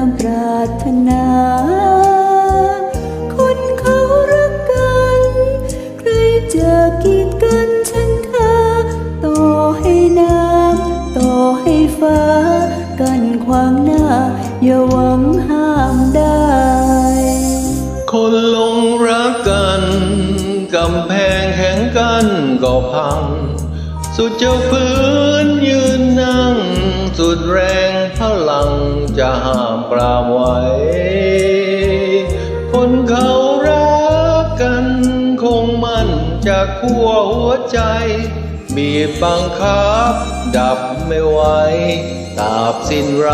ามปรารถนา คนเขารักกัน ใครจะกีดกันฉันเธอต่อให้น้ำต่อให้ฟ้า กันขวางหน้า อย่าหวังห้ามได้ คนลงรักกันกำแพงแข็งกันก็พัง สุดเจ้าพื้นยืนนั่ง สุดแรง รามไว้คนเขารักกันคงมั่นจากขั้วหัวใจบีบบังคับดับไม่ไหวตราบสิ้นไร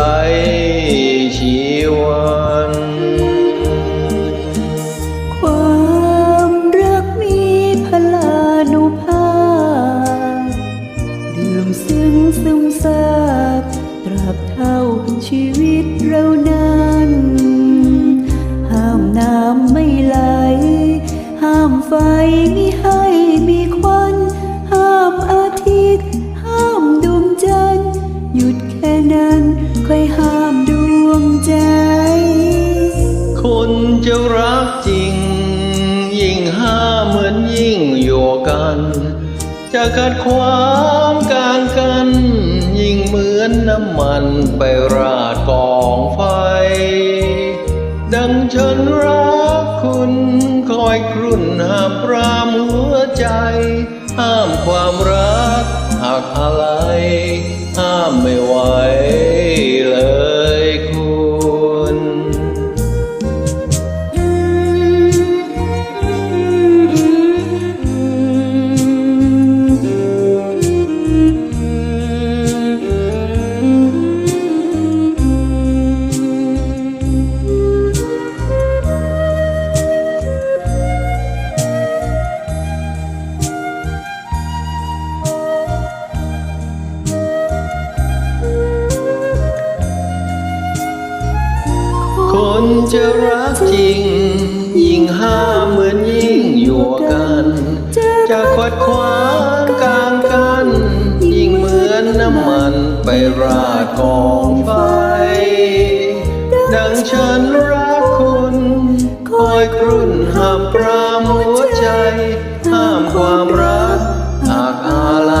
ชีวัน จะรักจริง ยิ่งห้ามเหมือนยิ่งอยู่กัน จะขัดขวางการกัน ยิ่งเหมือนน้ำมันไปราดกองไฟ ดังฉันรักคุณคอยครุ่นหามปรามหัวใจ ห้ามความรักหักอะไร ห้ามไม่ไหว จะรักจริง ยิ่งห้ามเหมือนยิ่งอยู่กัน จะขวัดขวางกลางกัน ยิ่งเหมือนน้ำมันไปราดกองไฟ ดังฉันรักคุณ คอยกรุ่นห้ามปรามหัวใจ ห้ามความรักอาคาไล